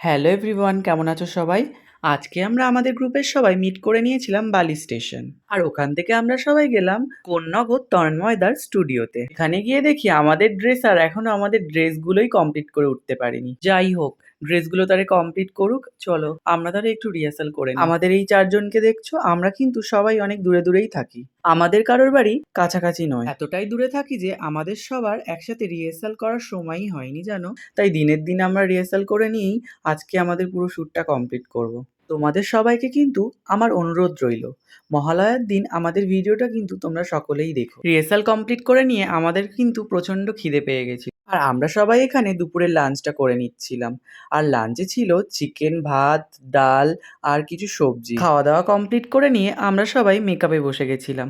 Hello everyone কেমন আছো সবাই? আজকে আমরা আমাদের গ্রুপের সবাই মিট করে নিয়েছিলাম বালি স্টেশন। আর ওখান থেকে আমরা সবাই গেলাম কন্যাগর তন্ময়দার স্টুডিওতে। এখানে গিয়ে দেখি আমাদের ড্রেস আর এখনও আমাদের ড্রেসগুলোই কমপ্লিট করে উঠতে পারিনি। যাই হোক, ড্রেসগুলো তারে কমপ্লিট করুক, চলো আমরা তাহলে একটু রিহার্সাল করে আমাদের এই চারজনকে দেখছ, আমরা কিন্তু সবাই অনেক দূরে দূরেই থাকি। আমাদের কারোর বাড়ি কাছাকাছি নয়। এতটাই দূরে থাকি যে আমাদের সবার একসাথে রিহার্সাল করার সময়ই হয়নি জানো? তাই দিনের দিন আমরা রিহার্সাল করে নিয়েই আজকে আমাদের পুরো শ্যুটটা কমপ্লিট করব। তোমাদের সবাইকে কিন্তু আমার অনুরোধ রইল। মহালয়ার দিন আমাদের ভিডিওটা কিন্তু তোমরা সকলেই দেখো। রিহার্সাল কমপ্লিট করে নিয়ে আমাদের কিন্তু প্রচণ্ড খিদে পেয়ে গেছিল। আর আমরা সবাই এখানে দুপুরের লাঞ্চটা করে নিচ্ছিলাম। আর লাঞ্চে ছিল চিকেন, ভাত, ডাল আর কিছু সবজি। খাওয়া দাওয়া কমপ্লিট করে নিয়ে আমরা সবাই মেকআপে বসে গেছিলাম।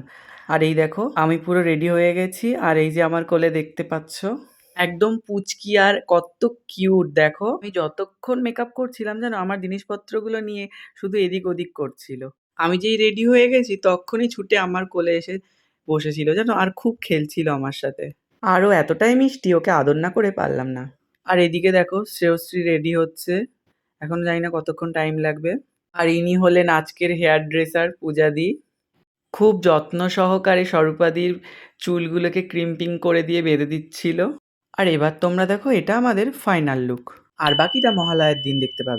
আর এই দেখো, আমি পুরো রেডি হয়ে গেছি। আর এই যে আমার কোলে দেখতে পাচ্ছ একদম পুচকি আর কত কিউট দেখো। আমি যতক্ষণ মেকআপ করছিলাম জানো আমার জিনিসপত্রগুলো নিয়ে শুধু এদিক ওদিক করছিল। আমি যেই রেডি হয়ে গেছি, তখনই ছুটে আমার কোলে এসে বসেছিল জানো আর খুব খেলছিল আমার সাথে। আরও এতটাই মিষ্টি, ওকে আদর না করে পারলাম না। আর এদিকে দেখো, শ্রেয়শ্রী রেডি হচ্ছে। এখন জানি না কতক্ষণ টাইম লাগবে। আর ইনি হলেন আজকের হেয়ার ড্রেসার পূজাদি। খুব যত্ন সহকারে স্বরূপাদির চুলগুলোকে ক্রিম্পিং করে দিয়ে বেঁধে দিচ্ছিল। আর এবার তোমরা দেখো এটা আমাদের ফাইনাল লুক আর বাকিটা মহালয়ের দিন দেখতে পাবে।